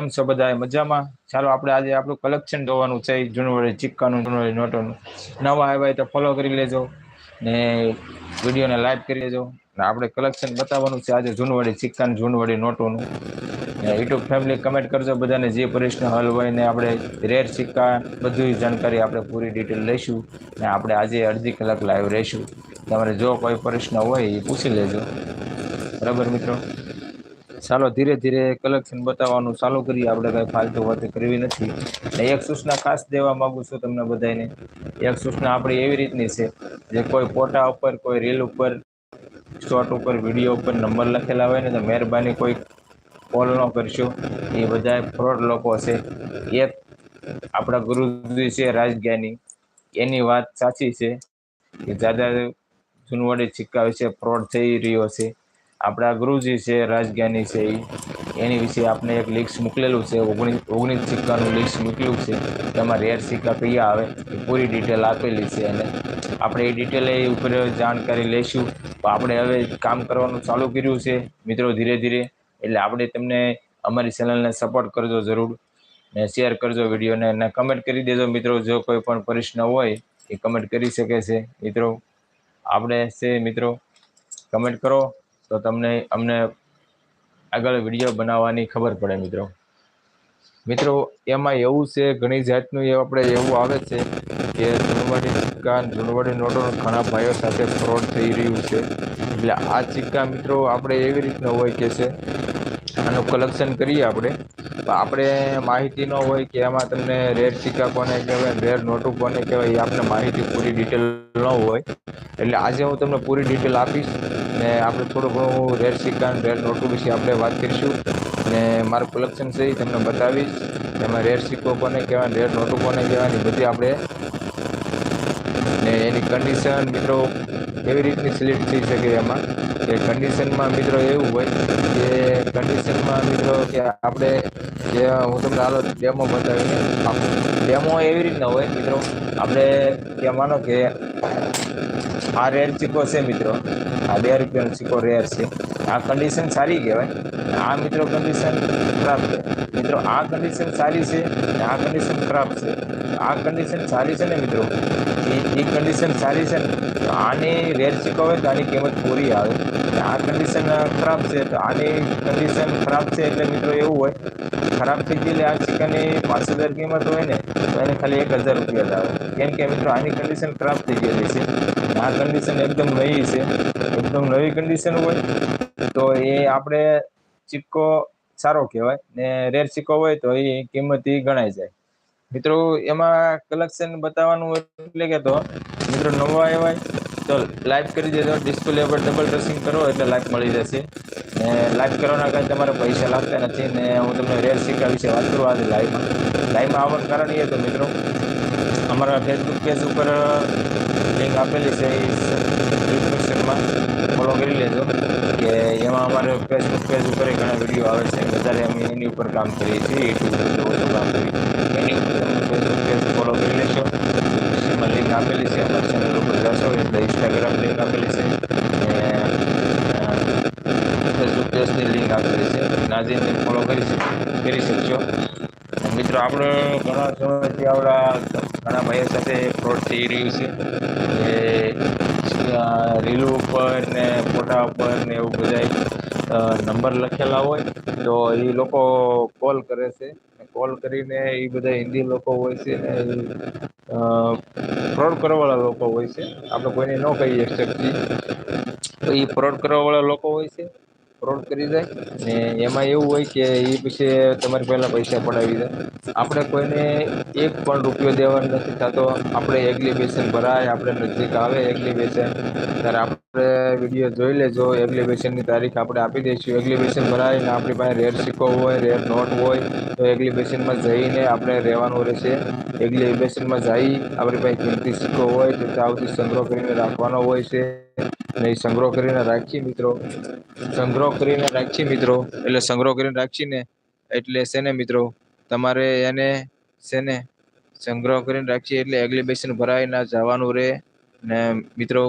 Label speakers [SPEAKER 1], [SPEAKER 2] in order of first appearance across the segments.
[SPEAKER 1] કેમ છો બધા મજામાં? ચાલો આપણે આજે આપણું કલેક્શન જોવાનું છે જૂનવાળી ચિક્કાનું નોટોનું. નવા આવ્યા તો ફોલો કરી લેજો ને વિડીયોને લાઈક કરી લેજો. આપડે કલેક્શન બતાવવાનું છે આજે જૂનવાળી ચિક્કાનું જૂનવાળી નોટોનું. યુટ્યુબ ફેમિલી કમેન્ટ કરજો બધાને જે પ્રશ્ન હલ હોય ને આપણે રેડ સિક્કા બધી જાણકારી આપણે પૂરી ડિટેલ લઈશું. ને આપણે આજે અડધી કલાક લાઈવ રહીશું. તમારે જો કોઈ પ્રશ્ન હોય એ પૂછી લેજો. બરાબર મિત્રો? ચાલો ધીરે ધીરે કલેક્શન બતાવવાનું ચાલુ કરીએ. આપણે કઈ ફાલતુ વાત કરવી નથી. એક સૂચના ખાસ દેવા માંગુ છું તમને બધાને એક સૂચના આપણી એવી રીતની છે જે કોઈ ફોટા ઉપર, કોઈ રીલ ઉપર શોર્ટ ઉપર વીડિયો ઉપર નંબર લખેલા હોય ને તો મહેરબાની કોઈ કોલ ન કરશો. એ બધા ફ્રોડ લોકો છે. એક આપણા ગુરુજી છે રાજજ્ઞાની. એની વાત સાચી છે કે દાદા જૂનવાડી સિક્કા વિશે ફ્રોડ થઈ રહ્યો છે. આપણા ગુરુજી છે, રાજજ્ઞાની છે એની વિશે આપણે એક લિસ્ટ મોકલેલું છે, ઓગણીસ ઓગણીસ સિક્કાનું લિસ્ટ મોકલ્યું છે. તેમાં રેર સિક્કા કયા આવે એ પૂરી ડિટેલ આપેલી છે અને આપણે એ ડિટેલ એ ઉપર જાણકારી લઈશું. તો આપણે હવે કામ કરવાનું ચાલુ કર્યું છે મિત્રો ધીરે ધીરે. એટલે આપણે તમને અમારી ચેનલને સપોર્ટ કરજો જરૂર. ને શેર કરજો વિડીયોને અને કમેન્ટ કરી દેજો મિત્રો, જો કોઈ પણ પ્રશ્ન હોય એ કમેન્ટ કરી શકે છે. મિત્રો, આપણે છે મિત્રો કમેન્ટ કરો. તો તમને અમને આગળ વીડિયો બનાવવાની ખબર પડે મિત્રો. મિત્રો, એમાં એવું છે, ઘણી જાતનું એ આપણે એવું આવે છે કે ધૂળવાડી સિક્કા ધૂળવાડી નોટો ઘણા ભાઈઓ સાથે ફ્રોડ થઈ રહ્યું છે. એટલે આ સિક્કા મિત્રો આપણે એવી રીતના હોય કે છે, આનું કલેક્શન કરીએ આપણે. આપણે માહિતી ન હોય કે એમાં તમને રેડ સિક્કા કોને કહેવાય રેડ નોટું કોને કહેવાય, એ આપણે માહિતી પૂરી ડિટેલ ન હોય. એટલે આજે હું તમને પૂરી ડિટેલ આપીશ ને આપણે થોડું ઘણું રેડ સિક્કા રેડ નોટું વિશે આપણે વાત કરીશું. ને મારું કલેક્શન છે એ તમને બતાવીશ. એમાં રેડ સિક્કો કોને કહેવાય રેડ નોટું કોને કહેવાની બધી આપણે ને એની કન્ડિશન મિત્રો કેવી રીતની સિલેક્ટ થઈ શકે એમાં? કે કન્ડિશનમાં મિત્રો એવું હોય કે કન્ડિશનમાં મિત્રો કે આપણે જે હું તમને હાલો ડેમો બતાવીને ડેમો એવી રીતના હોય મિત્રો, આપણે કે માનો કે આ રેર ચીકો છે મિત્રો. આ બે રૂપિયાનો ચીકો રેર છે. આ કન્ડિશન સારી કહેવાય. આ મિત્રો કન્ડિશન ખરાબ છે. મિત્રો, આ કન્ડિશન સારી છે આ કન્ડિશન ખરાબ છે. આ કન્ડિશન સારી છે ને મિત્રો? એ કન્ડિશન સારી છે ને આની રેર ચીકો હોય તો આની કિંમત પૂરી આવે. આ કન્ડિશન ખરાબ છે તો આની કન્ડિશન ખરાબ છે એટલે મિત્રો એવું હોય, ખરાબ થઈ ગયેલી આ ચિકનની પાંચ હજાર કિંમત હોય ને, તો એને ખાલી એક હજાર રૂપિયા લાવે કેમ કે મિત્રો, આની કન્ડિશન ખરાબ થઈ ગયેલી છે. આ કન્ડિશન એકદમ નવી છે. એકદમ નવી કન્ડિશન હોય, તો એ આપણે સિક્કો સારો કહેવાય ને રેર સિક્કો હોય તો એ કિંમત ગણાય જાય. મિત્રો, એમાં કલેક્શન બતાવવાનું એટલે કે તો, મિત્રો નવા આવ્યા તો લાઈક કરી દેજો. ડિસ્પ્લે પર ડબલ ડ્રેસિંગ કરો એટલે લાઈક મળી જશે. ને લાઈક કરવાના કારણે તમારે પૈસા લાગતા નથી ને હું તમને રેર સિક્કા વિશે વાત કરું આજે લાઈવમાં લાઈવમાં આવવાનું કારણ એ તો મિત્રો, અમારા ફેસબુક પેજ ઉપર આપેલી છે એ ડિસ્ક્રિપ્શનમાં ફોલો કરી લેજો કે એમાં અમારે ફેસબુક પેજ ઉપર ઘણા વીડિયો આવે છે વધારે અમે એની ઉપર કામ કરીએ છીએ યુટ્યુબ ઉપર કામ કરીએ એની ઉપર તમે ફેસબુક પેજ ફોલો કરી લેશો એમાં લિંક આપેલી છે અમારા ચેનલ ઉપર જશો એટલે ઇન્સ્ટાગ્રામ લિંક આપેલી છે ફેસબુક પેજની લિંક આપેલી છે નાજીને ફોલો કરી કરી શકશો મિત્રો આપણે ઘણા સમયથી આપણા ઘણા ભાઈઓ સાથે ફ્રોડ થઈ રહ્યું છે. કે રીલ ઉપર ને ફોટા ઉપર ને એવું બધા નંબર લખેલા હોય, તો એ લોકો કોલ કરે છે. કોલ કરીને એ બધા હિન્દી લોકો હોય છે ને ફ્રોડ કરવાવાળા લોકો હોય છે. આપણે કોઈને ન કહીએ શકીએ તો એ ફ્રોડ કરવાવાળા લોકો હોય છે. ફ્રોડ કરી જાય ને એમાં એવું હોય કે એ પછી તમારે પહેલાં પૈસા પડાવી દે. આપણે કોઈને એક પણ રૂપિયો દેવાનો નથી થતો. આપણે એગ્રીબેશન ભરાય, આપણે નજીક આવે એગ્રીબેશન ત્યારે આપણે વીડિયો જોઈ લેજો. એગ્રીબેશનની તારીખ આપણે આપી દઈશું. એગ્રીબેશન ભરાય ને આપણી પાસે રેર સિક્કો હોય, રેર નોટ હોય, તો એગ્રીબેશનમાં જઈને આપણે રહેવાનું રહેશે. એગ્રીબેશનમાં જઈ આપણી પાસે કિંમતી સિક્કો હોય, તો ત્યાંથી સંગ્રહ કરીને રાખવાનો હોય છે. અને એ સંગ્રહ કરીને રાખીએ મિત્રો. સંગ્રહ કરીને રાખીએ મિત્રો. એટલે સંગ્રહ કરીને રાખીને એટલે છે ને મિત્રો, તમારે એને શેને સંગ્રહ કરીને રાખીએ એટલે એગ્રીબેશન ભરાય ના, જવાનું રે. ને મિત્રો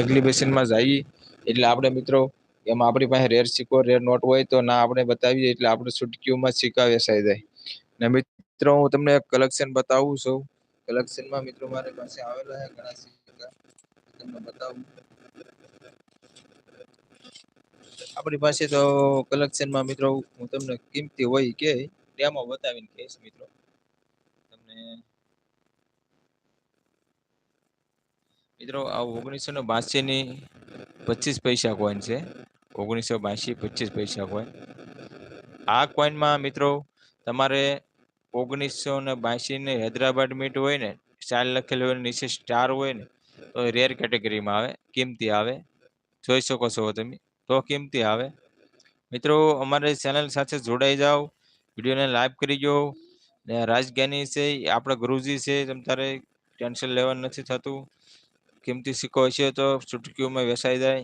[SPEAKER 1] એગ્રીબેશનમાં જઈએ. એટલે આપણે મિત્રો, એમાં આપણી પાસે રેર સિક્કો, રેર નોટ હોય તો ના આપણે બતાવીએ, એટલે આપણે સુટકીઓમાં સિક્કા જાય ને મિત્રો, હું તમને કલેક્શન બતાવું છું. કલેક્શનમાં મિત્રો મારી પાસે આવેલા છે, ઘણા સિક્કા તમને બતાવું. આપણી પાસે તો કલેક્શનમાં મિત્રો, હું તમને કિંમતી હોય કે ડેમો બતાવીને કહીશ મિત્રો. તમને મિત્રો, આ ઓગણીસો ને બાસી ની પચીસ પૈસા કોઈન છે. ઓગણીસો બાસી પચીસ પૈસા કોઈન આ કોઈનમાં મિત્રો તમારે ઓગણીસો ને બાસી ને હૈદરાબાદ મીટ હોય ને સ્ટાઇલ લખેલું હોય નીચે સ્ટાર હોય ને, તો રેર કેટેગરીમાં આવે, કિંમતી આવે. જોઈ શકો છો તમે, તો કિંમતી આવે. મિત્રો, અમારી ચેનલ સાથે જોડાઈ જાઓ, વિડીયોને લાઈવ કરી જાઓ ને રાજજ્ઞાની છે આપણા ગુરુજી છે તમ તારે ટેન્શન લેવાનું નથી થતું. કિંમતી સિક્કો હશે તો ચૂટકીઓમાં વેસાઈ જાય.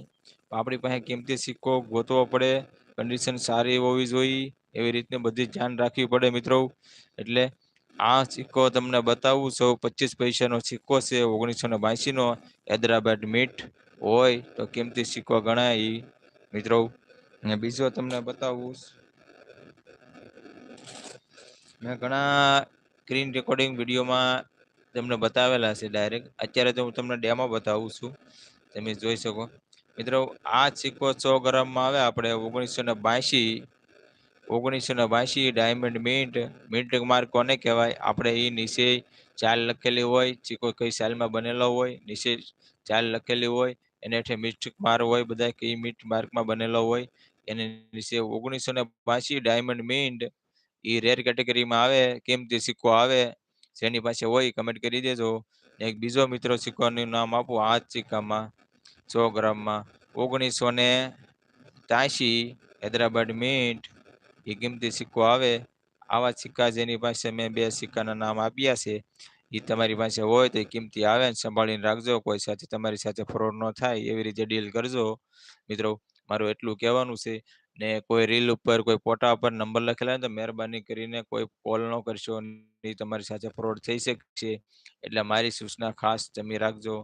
[SPEAKER 1] આપણી પાસે કિંમતી સિક્કો ગોતવો પડે કન્ડિશન સારી હોવી જોઈએ. એવી રીતની બધી ધ્યાન રાખવી પડે મિત્રો. એટલે આ સિક્કો તમને બતાવું. સૌ પચીસ પૈસાનો સિક્કો છે, ઓગણીસો ને બાસીનો હૈદરાબાદ મીટ હોય તો કિંમતી સિક્કો ગણાય મિત્રો અને બીજો તમને બતાવું. મેં ઘણા સ્ક્રીન રેકોર્ડિંગ વિડીયોમાં તમને બતાવેલા છે ડાયરેક્ટ. અત્યારે તો હું તમને ડેમો બતાવું છું. તમે જોઈ શકો. મિત્રો, આ સિક્કો સો ગ્રામમાં આવે. આપણે ઓગણીસો ને બાસી ઓગણીસો ને ડાયમંડ મિન્ટ મિન્ટ માર્ક કોને કહેવાય? આપણે એ નીચે ચાલ લખેલી હોય ચીકો કઈ સાલમાં બનેલો હોય, નીચે ચાલ લખેલી હોય, એને હેઠે મિસ્ટેક માર હોય બધા કઈ મિટ માર્કમાં બનેલો હોય, એને નીચે ઓગણીસો ડાયમંડ મિન્ટ એ રેર કેટેગરીમાં આવે કિંમતી સિક્કો આવે, જેની પાસે હોય કમેન્ટ કરી દેજો. એક બીજો મિત્રો સિક્કોનું નામ આપો, આ સિક્કામાં, સો ગ્રામમાં. ઓગણીસો ને હૈદરાબાદ મીટ એ કિંમતી સિક્કો આવે, આવા સિક્કા જેની પાસે મેં બે સિક્કાના નામ આપ્યા છે એ તમારી પાસે હોય તો એ કિંમતી આવે ને સંભાળીને રાખજો, કોઈ સાથે તમારી સાથે ફ્રોડ ન થાય, એવી રીતે ડીલ કરજો. મિત્રો, મારું એટલું કહેવાનું છે ને કોઈ રીલ ઉપર, કોઈ ફોટા ઉપર નંબર લખેલા હોય તો મહેરબાની કરીને કોઈ કોલ ન કરશો તમારી સાથે ફ્રોડ થઈ શકશે. એટલે મારી સૂચના ખાસ તમે રાખજો.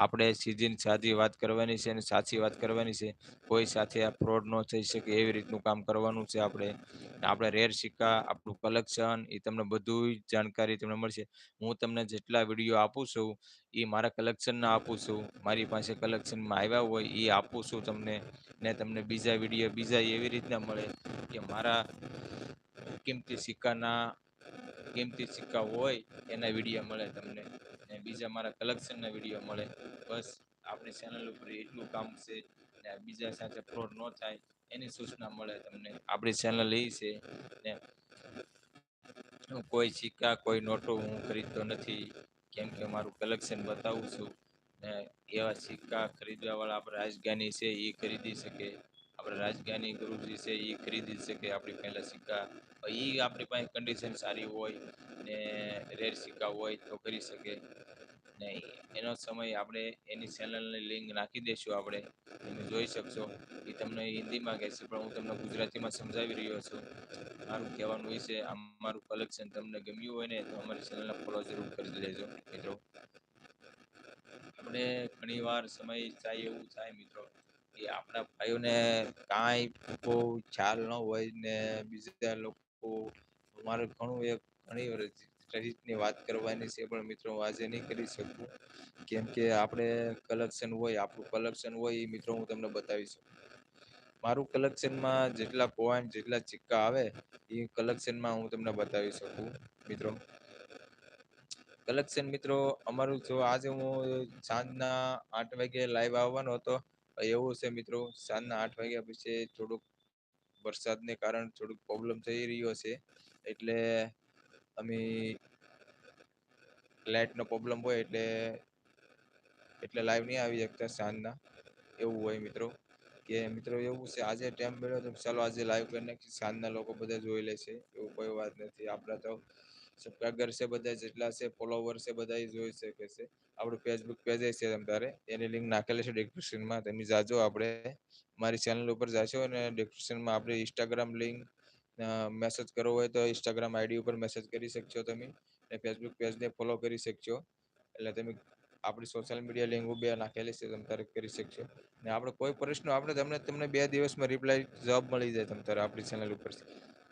[SPEAKER 1] આપણે સીધી સાદી વાત કરવાની છે અને સાચી વાત કરવાની છે. કોઈ સાથે આ ફ્રોડ ન થઈ શકે એવી રીતનું કામ કરવાનું છે આપણે. આપણે રેર સિક્કા, આપણું કલેક્શન એ તમને બધું જાણકારી તમને મળશે. હું તમને જેટલા વીડિયો આપું છું એ મારા કલેક્શનના આપું છું. મારી પાસે કલેક્શનમાં આવ્યા હોય એ આપું છું તમને. ને તમને બીજા વીડિયો બીજા એવી રીતના મળે કે મારા કિંમતી સિક્કાના, કિંમતી સિક્કા હોય, એના વીડિયો મળે તમને. બીજા મારા કલેક્શનના વીડિયો મળે. બસ, આપણી ચેનલ ઉપર એટલું કામ છે ને બીજા સાથે ફ્રોડ ન થાય, એની સૂચના મળે તમને. આપણી ચેનલ એ છે ને કોઈ સિક્કા, કોઈ નોટો હું ખરીદતો નથી. કેમ કે મારું કલેક્શન બતાવું છું ને એવા સિક્કા ખરીદવા વાળા આપણે રાજગાની છે એ ખરીદી શકે. આપણે રાજગાની ગુરુજી છે એ ખરીદી શકે આપણી પહેલાં સિક્કા. એ આપણી પાસે કન્ડિશન સારી હોય ને રેર સિક્કા હોય તો કરી શકે. ને એનો સમય આપણે એની ચેનલની લિંક નાખી દઈશું આપણે. તમે જોઈ શકશો. એ તમને હિન્દીમાં કહેશે, પણ હું તમને ગુજરાતીમાં સમજાવી રહ્યો છું. મારું કહેવાનું એ છે અમારું કલેક્શન તમને ગમ્યું હોય ને, તો અમારી ચેનલને ફોલો જરૂર કરી લેજો, મિત્રો. આપણે ઘણીવાર સમય થાય એવું થાય, મિત્રો, કે આપણા ભાઈઓને કાંઈ બહુ ખ્યાલ ન હોય ને બીજા લોકો અમારે ઘણું એક ઘણી રીતની વાત કરવાની છે પણ મિત્રો આજે નહીં કરી શકું. કેમ કે આપણે કલેક્શન હોય, આપણું કલેક્શન હોય એ મિત્રો હું તમને બતાવી શકું. મારું કલેક્શનમાં જેટલા કોઈન જેટલા સિક્કા આવે એ કલેક્શનમાં હું તમને બતાવી શકું, મિત્રો. કલેક્શન મિત્રો, અમારું જો આજે હું સાંજના આઠ વાગે લાઈવ આવવાનો હતો, એવું છે મિત્રો, સાંજના આઠ વાગ્યા પછી થોડુંક વરસાદને કારણે થોડુંક પ્રોબ્લેમ થઈ રહ્યો છે. એટલે અમે લાઇટનો પ્રોબ્લેમ હોય એટલે એટલે લાઈવ નહીં આવી શકતા સાંજના. એવું હોય મિત્રો. કે મિત્રો એવું છે, આજે ટાઈમ મળ્યો તો ચાલો આજે લાઈવ કરી નાખી સાંજના લોકો બધા જોઈ લે છે, એવું કોઈ વાત નથી. આપણા તો સબસ્ક્રાઈબર છે બધા, જેટલા છે ફોલોવર છે બધા જોઈ શકે છે. આપણું ફેસબુક પેજ છે તમ તારે. એની લિંક નાખેલી છે ડિસ્ક્રિપ્શનમાં તમે જાજો આપણે, મારી ચેનલ ઉપર જાશો અને ડિસ્ક્રિપ્શનમાં આપણે ઇન્સ્ટાગ્રામ લિંક મેસેજ કરવો હોય તો ઇન્સ્ટાગ્રામ આઈડી ઉપર મેસેજ કરી શકશો તમે અને ફેસબુક પેજને ફોલો કરી શકશો. એટલે તમે આપણી સોશિયલ મીડિયા લિંક બે નાખેલી છે, તમે તારે કરી શકશો. ને આપણે કોઈ પ્રશ્ન આપણે તમને તમને બે દિવસમાં રિપ્લાય જવાબ મળી જાય તમે તારે આપણી ચેનલ ઉપર.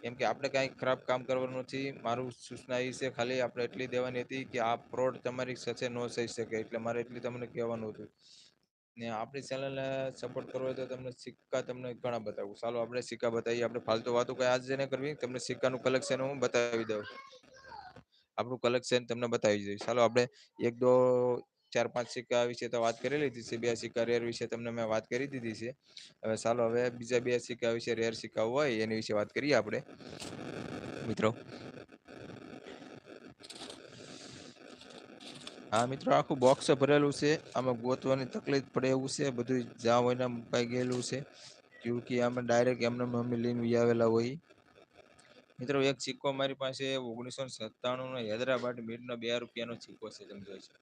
[SPEAKER 1] કેમ કે આપણે કાંઈ ખરાબ કામ કરવાનું નથી, મારું સૂચના એ છે ખાલી આપણે એટલી દેવાની હતી કે આ ફ્રોડ તમારી સાથે ન થઈ શકે, એટલે મારે એટલી તમને કહેવાનું હતું. ને આપણી ચેનલને સપોર્ટ કરવો હોય તો તમને સિક્કા તમને ઘણા બતાવું. ચાલો, આપણે સિક્કા બતાવીએ. આપણે ફાલતુ વાતો કઈ આજે ન કરવી. તમને સિક્કાનું કલેક્શન હું બતાવી દઉં. આપણું કલેક્શન તમને બતાવી દઈશ. ચાલો, આપણે એક, દો, ચાર, પાંચ સિક્કા વિશે તો વાત કરી લીધી છે. બે સિક્કા રેર વિશે તમને મેં વાત કરી દીધી છે. હવે ચાલો, હવે બીજા બે સિક્કા વિશે રેર સિક્કા હોય એની વિશે વાત કરીએ આપણે. મિત્રો હા, મિત્રો, આખું બોક્સ ભરેલું છે. આમાં ગોતવાની તકલીફ પડે એવું છે. બધું જ્યાં હોય મુકાઈ ગયેલું છે. કેવું કે આમાં ડાયરેક્ટ એમને મમ્મી લઈને આવેલા હોય. મિત્રો, એક સિક્કો મારી પાસે ઓગણીસો સત્તાણું નો હૈદરાબાદ મીડ નો બે રૂપિયાનો સિક્કો છે, તમે જોઈ શકો.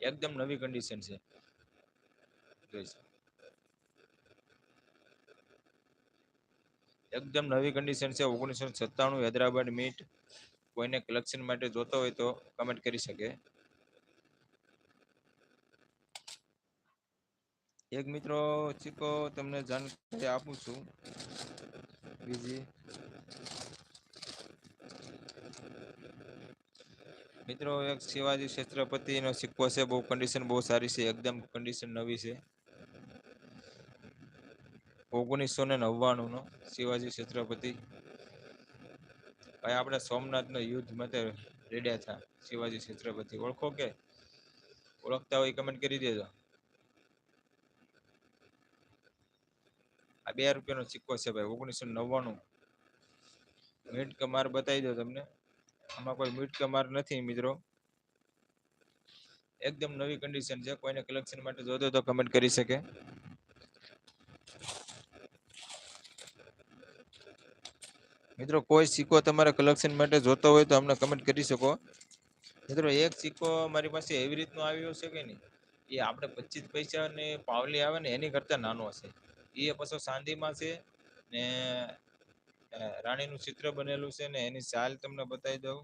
[SPEAKER 1] એકદમ નવી કન્ડિશન છે. એકદમ નવી કન્ડિશન છે. ઓગણીસો સત્તાણું હૈદરાબાદ મીટ કોઈને કલેક્શન માટે જોતો હોય તો કમેન્ટ કરી શકે. એક મિત્રો ચીકો તમને જાણકારી આપું છું. બીજી. મિત્રો, એક શિવાજી છત્રપતિ નો સિક્કો છે. બહુ કન્ડિશન બહુ સારી છે. એકદમ કન્ડિશન નવી છે. ઓગણીસો ને નવ્વાણું નો શિવાજી છત્રપતિ ભાઈ, આપણે સોમનાથ નો યુદ્ધ માટે રેડ્યા હતા. શિવાજી છત્રપતિ, ઓળખો કે? ઓળખતા હોય કમેન્ટ કરી દેજો. આ બે રૂપિયાનો સિક્કો છે ભાઈ, ઓગણીસો નવ્વાણું. મીટ કમાર બતાવી દો તમને. આમાં કોઈ મીટ કમાર નથી મિત્રો. એકદમ નવી કન્ડિશન છે. કોઈને કલેક્શન માટે જોતો તો કમેન્ટ કરી શકે. મિત્રો, કોઈ સિક્કો તમારે કલેક્શન માટે જોતો હોય તો અમને કમેન્ટ કરી શકો. મિત્રો, એક સિક્કો મારી પાસે એવી રીતનો આવ્યો છે કે નહીં? એ આપણે પચીસ પૈસા ને પાવલી આવે ને એની કરતા નાનો હશે. એ પાછો સાંધીમાં છે ને રાણીનું ચિત્ર બનેલું છે ને એની ચાલ તમને બતાવી દઉં.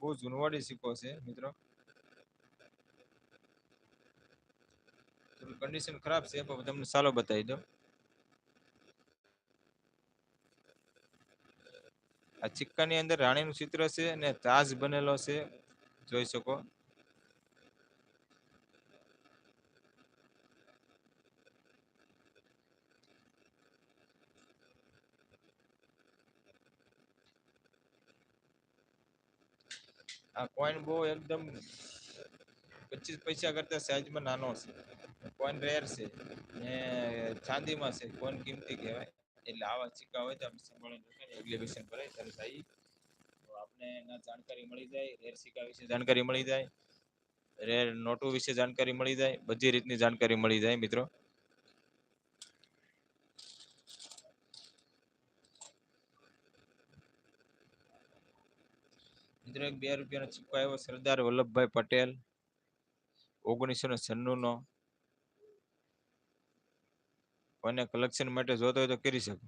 [SPEAKER 1] બહુ જૂનવાડી સિક્કો છે, મિત્રો. કન્ડિશન ખરાબ છે, પણ તમને સારો બતાવી દઉં. આ સિક્કાની અંદર રાણીનું ચિત્ર છે અને તાજ બનેલો છે. જોઈ શકો. આ કોઈન બહુ એકદમ પચીસ પૈસા કરતા સાઈઝમાં નાનો છે. કોઈન રેર છે ને ચાંદીમાં છે. કોઈન કિંમતી કહેવાય. એટલે આવા સિક્કા હોય તો આપણે સંભાળીને રખાય એક્ઝિબિશન ભરાય ત્યારે થાય તો આપણે એના જાણકારી મળી જાય રેર સિક્કા વિશે જાણકારી મળી જાય રેર નોટો વિશે જાણકારી મળી જાય, બધી રીતની જાણકારી મળી જાય મિત્રો. મિત્રો એક બે રૂપિયાનો સિક્કો આવ્યો, સરદાર વલ્લભભાઈ પટેલ, ઓગણીસો ને છન્નું નો કોઈને કલેક્શન માટે જોતો હોય તો કરી શકો.